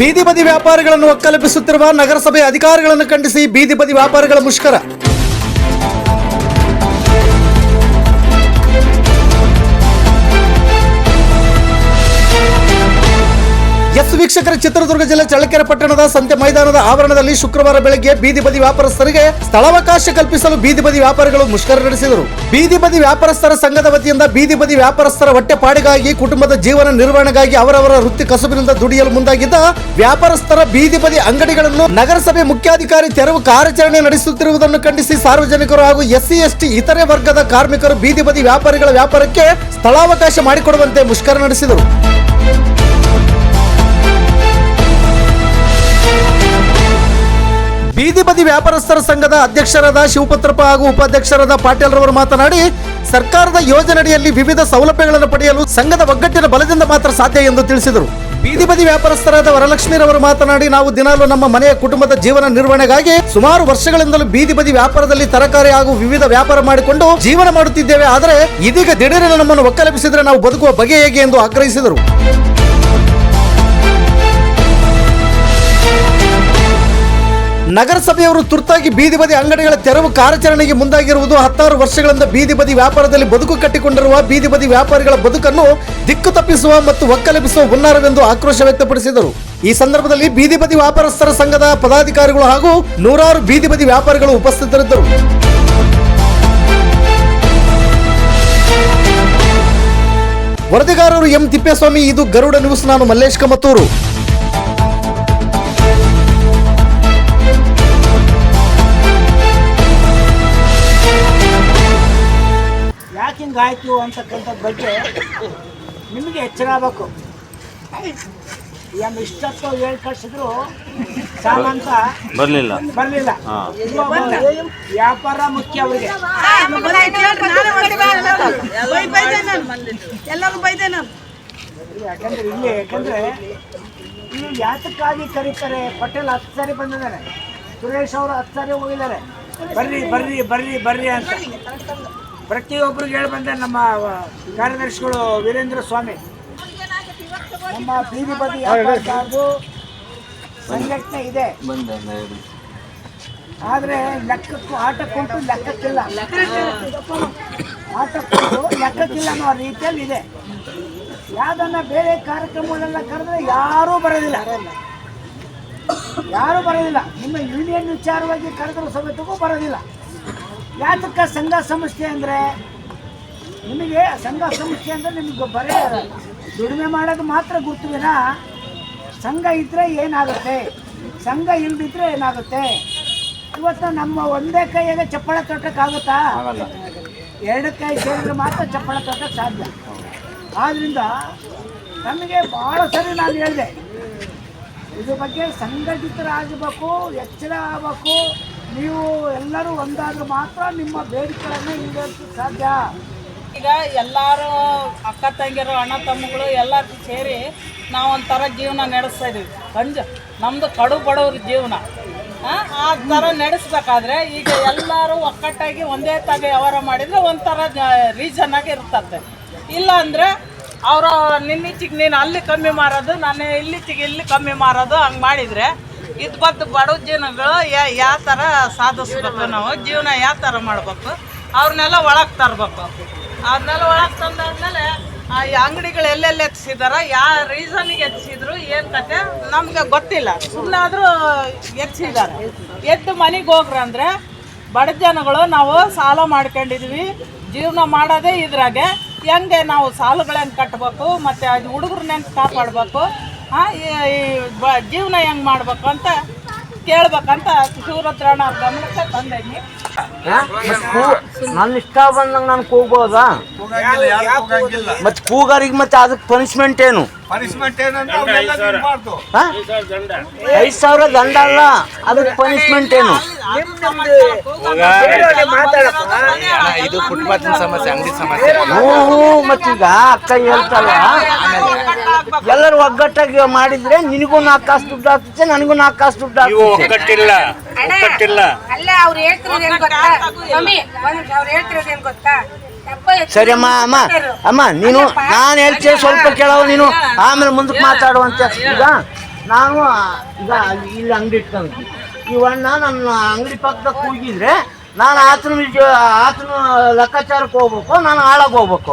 ಬೀದಿ ಬದಿ ವ್ಯಾಪಾರಿಗಳನ್ನು ಒಕ್ಕಲೆಬ್ಬಿಸುತ್ತಿರುವ ನಗರಸಭೆ ಅಧಿಕಾರಿಗಳನ್ನು ಖಂಡಿಸಿ ಬೀದಿ ಬದಿ ವ್ಯಾಪಾರಿಗಳ ಮುಷ್ಕರ. ಎಸ್ ವೀಕ್ಷಕರ ಚಿತ್ರದುರ್ಗ ಜಿಲ್ಲೆ ಚಳ್ಳಕೆರೆ ಪಟ್ಟಣದ ಸಂತೆ ಮೈದಾನದ ಆವರಣದಲ್ಲಿ ಶುಕ್ರವಾರ ಬೆಳಗ್ಗೆ ಬೀದಿ ಬದಿ ವ್ಯಾಪಾರಸ್ಥರಿಗೆ ಸ್ಥಳಾವಕಾಶ ಕಲ್ಪಿಸಲು ಬೀದಿ ಬದಿ ವ್ಯಾಪಾರಿಗಳು ಮುಷ್ಕರ ನಡೆಸಿದರು. ಬೀದಿ ಬದಿ ವ್ಯಾಪಾರಸ್ಥರ ಸಂಘದ ವತಿಯಿಂದ ಬೀದಿ ಬದಿ ವ್ಯಾಪಾರಸ್ಥರ ಹೊಟ್ಟೆಪಾಡಿಗಾಗಿ ಕುಟುಂಬದ ಜೀವನ ನಿರ್ವಹಣೆಗಾಗಿ ಅವರವರ ವೃತ್ತಿ ಕಸುಬಿನಿಂದ ದುಡಿಯಲು ಮುಂದಾಗಿದ್ದ ವ್ಯಾಪಾರಸ್ಥರ ಬೀದಿ ಬದಿ ಅಂಗಡಿಗಳನ್ನು ನಗರಸಭೆ ಮುಖ್ಯಾಧಿಕಾರಿ ತೆರವು ಕಾರ್ಯಾಚರಣೆ ನಡೆಸುತ್ತಿರುವುದನ್ನು ಖಂಡಿಸಿ ಸಾರ್ವಜನಿಕರು ಹಾಗೂ ಎಸ್ಸಿ, ಎಸ್ಟಿ, ಇತರೆ ವರ್ಗದ ಕಾರ್ಮಿಕರು ಬೀದಿ ಬದಿ ವ್ಯಾಪಾರಿಗಳ ವ್ಯಾಪಾರಕ್ಕೆ ಸ್ಥಳಾವಕಾಶ ಮಾಡಿಕೊಡುವಂತೆ ಮುಷ್ಕರ ನಡೆಸಿದರು. ಬೀದಿ ಬದಿ ವ್ಯಾಪಾರಸ್ಥರ ಸಂಘದ ಅಧ್ಯಕ್ಷರಾದ ಶಿವಪತ್ರಪ್ಪ ಹಾಗೂ ಉಪಾಧ್ಯಕ್ಷರಾದ ಪಾಟೀಲ್ ರವರು ಮಾತನಾಡಿ, ಸರ್ಕಾರದ ಯೋಜನೆಯಡಿಯಲ್ಲಿ ವಿವಿಧ ಸೌಲಭ್ಯಗಳನ್ನು ಪಡೆಯಲು ಸಂಘದ ಒಗ್ಗಟ್ಟಿನ ಬಲದಿಂದ ಮಾತ್ರ ಸಾಧ್ಯ ಎಂದು ತಿಳಿಸಿದರು. ಬೀದಿ ಬದಿ ವ್ಯಾಪಾರಸ್ಥರಾದ ವರಲಕ್ಷ್ಮೀರವರು ಮಾತನಾಡಿ, ನಾವು ದಿನಾಲು ನಮ್ಮ ಮನೆಯ ಕುಟುಂಬದ ಜೀವನ ನಿರ್ವಹಣೆಗಾಗಿ ಸುಮಾರು ವರ್ಷಗಳಿಂದಲೂ ಬೀದಿ ಬದಿ ವ್ಯಾಪಾರದಲ್ಲಿ ತರಕಾರಿ ಹಾಗೂ ವಿವಿಧ ವ್ಯಾಪಾರ ಮಾಡಿಕೊಂಡು ಜೀವನ ಮಾಡುತ್ತಿದ್ದೇವೆ. ಆದರೆ ಇದೀಗ ದಿಢೀರನ್ನು ನಮ್ಮನ್ನು ಒಕ್ಕಲೆಬ್ಬಿಸಿದರೆ ನಾವು ಬದುಕುವ ಬಗೆ ಹೇಗೆ ಎಂದು ಆಗ್ರಹಿಸಿದರು. ನಗರಸಭೆಯವರು ತುರ್ತಾಗಿ ಬೀದಿ ಬದಿ ಅಂಗಡಿಗಳ ತೆರವು ಕಾರ್ಯಾಚರಣೆಗೆ ಮುಂದಾಗಿರುವುದು ಹತ್ತಾರು ವರ್ಷಗಳಿಂದ ಬೀದಿ ಬದಿ ವ್ಯಾಪಾರದಲ್ಲಿ ಬದುಕು ಕಟ್ಟಿಕೊಂಡಿರುವ ಬೀದಿ ಬದಿ ವ್ಯಾಪಾರಿಗಳ ಬದುಕನ್ನು ದಿಕ್ಕು ತಪ್ಪಿಸುವ ಮತ್ತು ಒಕ್ಕಲೆಬ್ಬಿಸುವ ಹುನ್ನಾರವೆಂದು ಆಕ್ರೋಶ ವ್ಯಕ್ತಪಡಿಸಿದರು. ಈ ಸಂದರ್ಭದಲ್ಲಿ ಬೀದಿ ಬದಿ ವ್ಯಾಪಾರಸ್ಥರ ಸಂಘದ ಪದಾಧಿಕಾರಿಗಳು ಹಾಗೂ ನೂರಾರು ಬೀದಿ ಬದಿ ವ್ಯಾಪಾರಿಗಳು ಉಪಸ್ಥಿತರಿದ್ದರು. ವರದಿಗಾರರು ಎಂ ತಿಪ್ಪೇಸ್ವಾಮಿ, ಇದು ಗರುಡ ನ್ಯೂಸ್, ನಾನು ಮಲ್ಲೇಶ್ ಕಮತ್ತೂರು. ಹಿಂಗಾಯ್ತು ಅಂತಕ್ಕಂಥ ಬಗ್ಗೆ ನಿಮಗೆ ಎಚ್ಚರ ಆಗಬೇಕು. ಏನು ಇಷ್ಟತ್ತು ಹೇಳಿ ಕಳ್ಸಿದ್ರು ಸಾಮಂತ ಬರಲಿಲ್ಲ. ಬರಲಿಲ್ಲ. ವ್ಯಾಪಾರ ಮುಖ್ಯ ಅವರಿಗೆ. ಎಲ್ಲರೂ ಬೈದೆ ನಾನು ಯಾಕಂದ್ರೆ ಇಲ್ಲಿ ಯಾಕಂದ್ರೆ ಇಲ್ಲಿ ಯಾತಕ್ಕಾಗಿ ಕರೀತಾರೆ? ಪಟೇಲ್ ಹತ್ತು ಸಾರಿ ಬಂದಿದ್ದಾರೆ. ಸುರೇಶ್ ಅವರು ಹತ್ತು ಸಾರಿ ಹೋಗಿದ್ದಾರೆ. ಬರ್ರಿ ಬರ್ರಿ ಬರ್ರಿ ಬರ್ರಿ ಅಂತ. ಪ್ರತಿಯೊಬ್ಬರಿಗೆ ಹೇಳಿ ಬಂದ ನಮ್ಮ ಕಾರ್ಯದರ್ಶಿಗಳು ವೀರೇಂದ್ರ ಸ್ವಾಮಿ. ನಮ್ಮ ಬೀದಿ ಬದಿ ಸಂಘಟನೆ ಇದೆ. ಆದರೆ ಲೆಕ್ಕಕ್ಕೂ ಆಟಕ್ಕುಂಟು ಲೆಕ್ಕಕ್ಕಿಲ್ಲ. ಆಟಕ್ಕುಂಟು ಲೆಕ್ಕಕ್ಕಿಲ್ಲ ಅನ್ನೋ ರೀತಿಯಲ್ಲಿ ಇದೆ. ಯಾವ್ದನ್ನ ಬೇರೆ ಕಾರ್ಯಕ್ರಮಗಳೆಲ್ಲ ಕರೆದ್ರೆ ಯಾರೂ ಬರೋದಿಲ್ಲ. ಯಾರೂ ಬರೋದಿಲ್ಲ. ನಿಮ್ಮ ಯೂನಿಯನ್ ವಿಚಾರವಾಗಿ ಕರೆದ್ರು ಸಮೇತಕ್ಕೂ ಬರೋದಿಲ್ಲ. ಯಾತಕ್ಕ ಸಂಘ ಸಂಸ್ಥೆ ಅಂದರೆ ನಿಮಗೆ ಸಂಘ ಸಂಸ್ಥೆ ಅಂದರೆ ನಿಮಗೆ ಬರೀ ದುಡಿಮೆ ಮಾಡೋದು ಮಾತ್ರ ಗುರ್ತು ವಿನ ಸಂಘ ಇದ್ದರೆ ಏನಾಗುತ್ತೆ? ಸಂಘ ಇಲ್ದಿದ್ರೆ ಏನಾಗುತ್ತೆ? ಇವತ್ತು ನಮ್ಮ ಒಂದೇ ಕೈಯಾಗ ಚಪ್ಪಳ ತೊಟ್ಟಕ್ಕಾಗುತ್ತಾ ಎರಡು ಕೈ ಸೇರಿದ್ರೆ ಮಾತ್ರ ಚಪ್ಪಳ ತೊಟ್ಟಕ್ಕೆ ಸಾಧ್ಯ. ಆದ್ದರಿಂದ ನಮಗೆ ಭಾಳ ಸರಿ ನಾನು ಹೇಳಿದೆ. ಇದ್ರ ಬಗ್ಗೆ ಸಂಘಟಿತರಾಗಬೇಕು ಎಚ್ಚರ ಆಗಬೇಕು. ನೀವು ಎಲ್ಲರೂ ಒಂದಾದ್ರೆ ಮಾತ್ರ ನಿಮ್ಮ ಬೇಡಿಕೆಗಳನ್ನು ನಿಮಗೆ ಸಾಧ್ಯ. ಈಗ ಎಲ್ಲರೂ ಅಕ್ಕ ತಂಗಿಯರು, ಅಣ್ಣ ತಮ್ಮಗಳು ಎಲ್ಲರೂ ಸೇರಿ ನಾವು ಒಂಥರ ಜೀವನ ನಡೆಸ್ತಾ ಇದೀವಿ. ಪಂಜ ನಮ್ಮದು ಕಡು ಬಡವ್ರ ಜೀವನ. ಆ ಥರ ನಡೆಸ್ಬೇಕಾದ್ರೆ ಈಗ ಎಲ್ಲರೂ ಒಕ್ಕಟ್ಟಾಗಿ ಒಂದೇ ತಾಗ ವ್ಯವಹಾರ ಮಾಡಿದರೆ ಒಂಥರ ರೀಸನ್ ಆಗಿ ಇರ್ತದೆ ಇಲ್ಲ ಅಂದರೆ ಅವರು ನಿನ್ನಿಚ್ಚಿಗೆ ನೀನು ಅಲ್ಲಿ ಕಮ್ಮಿ ಮಾರೋದು, ನಾನು ಇಲ್ಲಿಚ್ಚಿಗೆ ಇಲ್ಲಿ ಕಮ್ಮಿ ಮಾರೋದು ಹಂಗೆ ಮಾಡಿದರೆ ಇದು ಬಂದು ಬಡವ ಜೀವನಗಳು ಯಾವ ಥರ ಸಾಧಿಸ್ಬೇಕು ನಾವು, ಜೀವನ ಯಾವ ಥರ ಮಾಡ್ಬೇಕು, ಅವ್ರನ್ನೆಲ್ಲ ಒಳಗೆ ತರಬೇಕು. ಅದನ್ನೆಲ್ಲ ಒಳಗೆ ತಂದಾದ್ಮೇಲೆ ಆ ಅಂಗಡಿಗಳು ಎಲ್ಲೆಲ್ಲಿ ಎತ್ಸಿದಾರ, ಯಾವ ರೀಸನ್ಗೆ ಎತ್ಸಿದ್ರು, ಏನು ಕತೆ, ನಮ್ಗೆ ಗೊತ್ತಿಲ್ಲ. ಸುಮ್ಮನಾದರೂ ಹೆಚ್ಚಿದ್ದಾರೆ ಎದ್ದು ಮನೆಗೆ ಹೋಗ್ರ ಅಂದರೆ ಬಡ ಜನಗಳು ನಾವು ಸಾಲ ಮಾಡ್ಕೊಂಡಿದ್ವಿ. ಜೀವನ ಮಾಡೋದೇ ಇದ್ರಾಗೆ ಹೆಂಗೆ ನಾವು ಸಾಲಗಳು ಹೆಂಗೆ ಕಟ್ಟಬೇಕು ಮತ್ತು ಅದು ಹುಡುಗರನ್ನ ಕಾಪಾಡಬೇಕು ಜೀವನ ಹೆಂಗೆ ಮಾಡ್ಬೇಕು ಅಂತ ಕೇಳ್ಬೇಕಂತ ಶಿವರುದ್ರಣ್ಣ ಅವ್ರ ಗಮನಕ್ಕೆ ತಂದೇನಿ ನನ್ನ ಇಷ್ಟ ಬಂದಂಗೆ ನಾನು ಕೂಗ್ಬೋದಾ ಮತ್ತೆ ಕೂಗಾರಿಗೆ ಮತ್ತೆ ಅದಕ್ಕೆ ಪನಿಷ್ಮೆಂಟ್ ಏನು? ಐದ್ ಸಾವಿರ ದಂಡ ಅಲ್ಲ ಅದಕ್ಕೆ ಪನಿಷ್ಮೆಂಟ್ ಏನು ಇದು ಫುಟ್ಪಾತಿನ ಸಮಸ್ಯೆ ಅಂಗಡಿ ಸಮಸ್ಯೆ ಹ್ಞೂ ಮತ್ತೀಗ ಅಕ್ಕ ಹೇಳ್ತಲ್ಲ ಎಲ್ಲರೂ ಒಗ್ಗಟ್ಟಾಗಿ ಮಾಡಿದ್ರೆ ನಿನಗೂ ನಾಲ್ಕು ಕಾಸು ದುಡ್ಡು ಆಗ್ತದೆ ನನಗೂ ನಾಲ್ಕು ಕಾಸು ದುಡ್ಡು ಆಗ್ತದೆ. ಸರಿ ಅಮ್ಮ ಅಮ್ಮ ಅಮ್ಮ ನೀನು ನಾನು ಹೇಳ್ತೀನಿ ಸ್ವಲ್ಪ ಕೇಳವ ನೀನು. ಆಮೇಲೆ ಮುಂದಕ್ಕೆ ಮಾತಾಡುವಂತ. ನಾನು ಈಗ ಇಲ್ಲಿ ಅಂಗಡಿ ಇಟ್ಕೊಂಡು ಇವಣ್ಣ ನನ್ನ ಅಂಗಡಿ ಪಕ್ಕದ ಕೂಗಿದ್ರೆ ನಾನು ಆತನ ಆತನ ಲೆಕ್ಕಾಚಾರಕ್ಕೆ ಹೋಗ್ಬೇಕು ನಾನು ಹಾಳಾಗಿ ಹೋಗ್ಬೇಕು.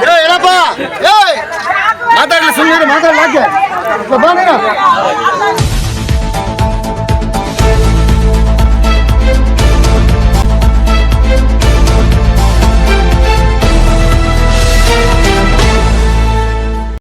ಹೇಳಪ್ಪ. ಮಾತಾಡ್ಲಿ ಸುಮ್ಮನೆ ಮಾತಾಡ್ಲಾಕೆ ಬಾ.